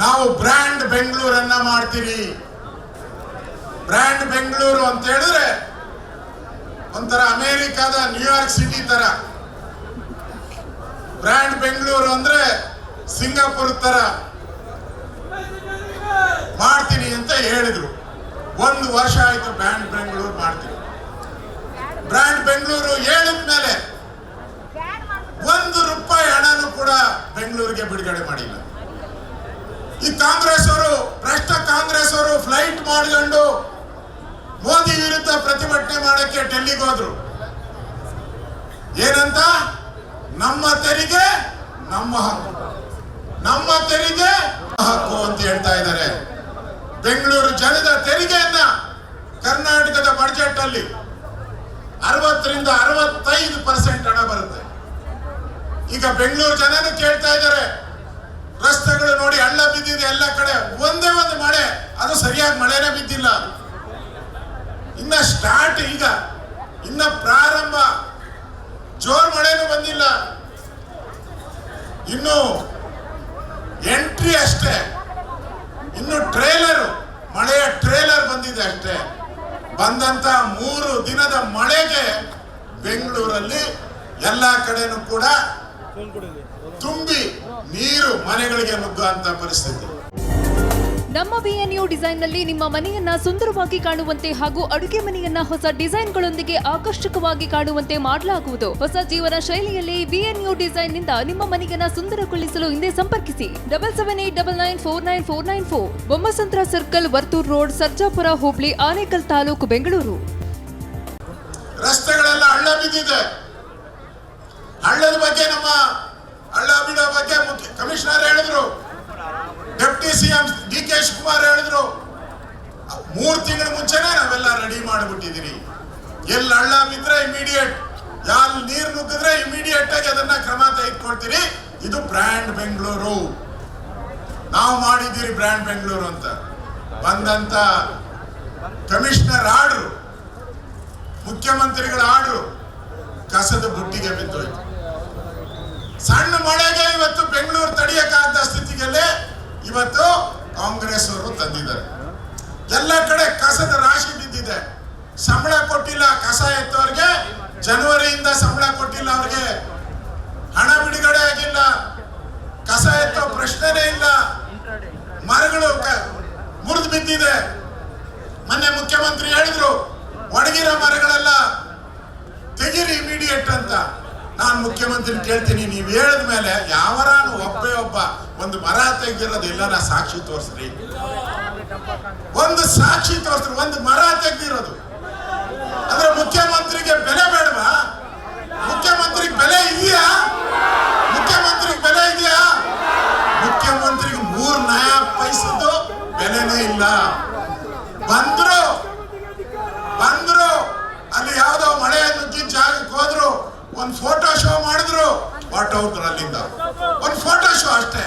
ನಾವು ಬ್ರ್ಯಾಂಡ್ ಬೆಂಗಳೂರನ್ನ ಮಾಡ್ತೀವಿ. ಬ್ರ್ಯಾಂಡ್ ಬೆಂಗಳೂರು ಅಂತ ಹೇಳಿದ್ರೆ ಒಂಥರ ಅಮೇರಿಕಾದ ನ್ಯೂಯಾರ್ಕ್ ಸಿಟಿ ತರ. ಬ್ರ್ಯಾಂಡ್ ಬೆಂಗಳೂರು ಅಂದ್ರೆ ಸಿಂಗಾಪುರ್ ತರ. ಮಾಡ್ತೀನಿ ಅಂತ ಹೇಳಿದ್ರು. ಒಂದು ವರ್ಷ ಆಯ್ತು ಬ್ರ್ಯಾಂಡ್ ಬೆಂಗಳೂರು ಮಾಡ್ತೀನಿ. ಬ್ರ್ಯಾಂಡ್ ಬೆಂಗಳೂರು ಹೇಳಿದ ಮೇಲೆ ಒಂದು ರೂಪಾಯಿ ಹಣನೂ ಕೂಡ ಬೆಂಗಳೂರಿಗೆ ಬಿಡುಗಡೆ ಮಾಡಿಲ್ಲ. ಈ ಕಾಂಗ್ರೆಸ್ ಅವರು, ಭ್ರಷ್ಟ ಕಾಂಗ್ರೆಸ್ ಅವರು ಫ್ಲೈಟ್ ಮಾಡಿಕೊಂಡು ಮೋದಿ ವಿರುದ್ಧ ಪ್ರತಿಭಟನೆ ಮಾಡಕ್ಕೆ ಡೆಲ್ಲಿಗೆ ಹೋದ್ರು. ಏನಂತ? ನಮ್ಮ ತೆರಿಗೆ ನಮ್ಮ ಹಕ್ಕು. ನಮ್ಮ ತೆರಿಗೆ ಹಕ್ಕು ಅಂತ ಹೇಳ್ತಾ ಇದ್ದಾರೆ. ಬೆಂಗಳೂರು ಜನದ ತೆರಿಗೆಯನ್ನ ಕರ್ನಾಟಕದ ಬಜೆಟ್ ಅಲ್ಲಿ ಅರವತ್ತರಿಂದ ಅರವತ್ತೈದು ಪರ್ಸೆಂಟ್ ಹಣ ಬರುತ್ತೆ. ಈಗ ಬೆಂಗಳೂರು ಜನನು ಕೇಳ್ತಾ ಇದ್ದಾರೆ. ಬಿದ್ದಿದೆ ಎಲ್ಲ ಕಡೆ. ಒಂದೇ ಒಂದು ಮಳೆ ಅದು ಸರಿಯಾಗಿ ಮಳೆನೇ ಬಿದ್ದಿಲ್ಲ. ಇನ್ನ ಸ್ಟಾರ್ಟ್ ಈಗ. ಇನ್ನ ಪ್ರಾರಂಭ. ಜೋರ್ ಮಳೆನೂ ಬಂದಿಲ್ಲ. ಇನ್ನು ಎಂಟ್ರಿ ಅಷ್ಟೇ. ಇನ್ನು ಟ್ರೇಲರ್ ಮಳೆಯ ಟ್ರೇಲರ್ ಬಂದಿದೆ ಅಷ್ಟೇ. ಬಂದಂತ ಮೂರು ದಿನದ ಮಳೆಗೆ ಬೆಂಗಳೂರಲ್ಲಿ ಎಲ್ಲ ಕಡೆನೂ ಕೂಡ ತುಂಬಿ ನೀರು ಮನೆಗಳಿಗೆ ನುಗ್ಗುವಂತ ಪರಿಸ್ಥಿತಿ. ನಮ್ಮ ಬಿಎನ್ಯು ಡಿಸೈನ್ನಲ್ಲಿ ನಿಮ್ಮ ಮನೆಯನ್ನ ಸುಂದರವಾಗಿ ಕಾಣುವಂತೆ ಹಾಗೂ ಅಡುಗೆ ಮನೆಯನ್ನ ಹೊಸ ಡಿಸೈನ್ಗಳೊಂದಿಗೆ ಆಕರ್ಷಕವಾಗಿ ಕಾಣುವಂತೆ ಮಾಡಲಾಗುವುದು. ಹೊಸ ಜೀವನ ಶೈಲಿಯಲ್ಲಿ ಬಿಎನ್ಯು ಡಿಸೈನ್ನಿಂದ ನಿಮ್ಮ ಮನೆಯನ್ನ ಸುಂದರಗೊಳಿಸಲು ಹಿಂದೆ ಸಂಪರ್ಕಿಸಿ. Double seven eight double nine four nine four nine four. Bommasandra circle Varthur road Sarjapura Hubli Anekal taluk Bengaluru. ರಸ್ತೆಗಳೆಲ್ಲ ಹಳ್ಳ ಬಿದ್ದಿದೆ. ಹಳ್ಳದ ಬಗ್ಗೆ ನಮ್ಮ ಹಳ್ಳ ಕಮಿಷನರ್ ಹೇಳಿದ್ರು. Deputy CM D K Shivakumar ಹೇಳಿದ್ರು. ಮೂರ್ ತಿಂಗಳ ಮುಂಚೆನೆ ನಾವೆಲ್ಲ ರೆಡಿ ಮಾಡಿಬಿಟ್ಟಿದ್ದೀರಿ ಎಲ್ಲಿ ಹಳ್ಳ ಬಿದ್ರೆ ಇಮಿಡಿಯೇಟ್ ಯಾರು ನೀರು ನುಗ್ಗಿದ್ರೆ ಇಮಿಡಿಯೇಟ್ ಆಗಿ ಅದನ್ನ ಕ್ರಮ ತೆಗೆದುಕೊಳ್ತೀರಿ. ಇದು ಬ್ರ್ಯಾಂಡ್ ಬೆಂಗಳೂರು. ನಾವು ಮಾಡಿದ್ದೀರಿ ಬ್ರ್ಯಾಂಡ್ ಬೆಂಗಳೂರು ಅಂತ. ಬಂದಂತ ಕಮಿಷನರ್ ಆರ್ಡ್ರು ಮುಖ್ಯಮಂತ್ರಿಗಳ ಆರ್ಡ್ರು ಕಸದ ಬುಟ್ಟಿಗೆ ಬಿದ್ದೋಯ್ತು. ಸಣ್ಣ ಮಳೆಗೆ ಇವತ್ತು ಬೆಂಗಳೂರು ತಡೆಯಕ್ಕಾಗದ ಸ್ಥಿತಿಗೆಲ್ಲೇ ಇವತ್ತು ಕಾಂಗ್ರೆಸ್ ಅವರು ತಂದಿದ್ದಾರೆ. ಎಲ್ಲ ಕಡೆ ಕಸದ ರಾಶಿ ಬಿದ್ದಿದೆ. ಸಂಬಳ ಕೊಟ್ಟಿಲ್ಲ, ಕಸ ಎತ್ತವ್ರಿಗೆ ಜನವರಿಯಿಂದ ಸಂಬಳ ಕೊಟ್ಟಿಲ್ಲ ಅವ್ರಿಗೆ. ಹಣ ಬಿಡುಗಡೆ ಆಗಿಲ್ಲ, ಕಸ ಎತ್ತೋ ಪ್ರಶ್ನೆನೇ ಇಲ್ಲ. ಮರಗಳು ಮುರಿದು ಬಿದ್ದಿದೆ. ಮೊನ್ನೆ ಮುಖ್ಯಮಂತ್ರಿ ಹೇಳಿದ್ರು, ಒಣಗಿರೋ ಮರಗಳೆಲ್ಲ ತೆಗೀರಿ ಇಮಿಡಿಯೇಟ್ ಅಂತ. ನಾನು ಮುಖ್ಯಮಂತ್ರಿ ಕೇಳ್ತೀನಿ ನೀವು ಹೇಳಿದ ಮೇಲೆ ಯಾವರಾನು ಒಬ್ಬೇ ಒಬ್ಬ ಒಂದು ಮರ ತೆಗ್ದಿರೋದು ಎಲ್ಲರ ಸಾಕ್ಷಿ ತೋರಿಸ್ರಿ. ಒಂದು ಸಾಕ್ಷಿ ತೋರಿಸ್ರಿ, ಒಂದು ಮರ ತೆಗ್ದಿರೋದು. ಅಂದ್ರೆ ಮುಖ್ಯಮಂತ್ರಿಗೆ ಬೆಲೆ ಬೇಡವಾ? ಮುಖ್ಯಮಂತ್ರಿಗೆ ಬೆಲೆ ಇದೆಯಾ? ಮುಖ್ಯಮಂತ್ರಿಗೆ ಬೆಲೆ ಇದೆಯಾ? ಮುಖ್ಯಮಂತ್ರಿಗೆ ಮೂರ್ ನಯ ಪೈಸದ್ದು ಬೆಲೆನೇ ಇಲ್ಲ. ಬಂದ್ರು ಬಂದ್ರು, ಅಲ್ಲಿ ಯಾವ್ದೋ ಮಳೆ ನುಗ್ಗಿ ಜಾಗಕ್ಕೆ ಹೋದ್ರು ಒಂದ್ ಫೋಟೋ ಶೋ ಮಾಡಿದ್ರು. ಹೊರ್ಟೋದ್ರು ಅಲ್ಲಿಂದ? ಒಂದು ಫೋಟೋ ಶೋ ಅಷ್ಟೇ.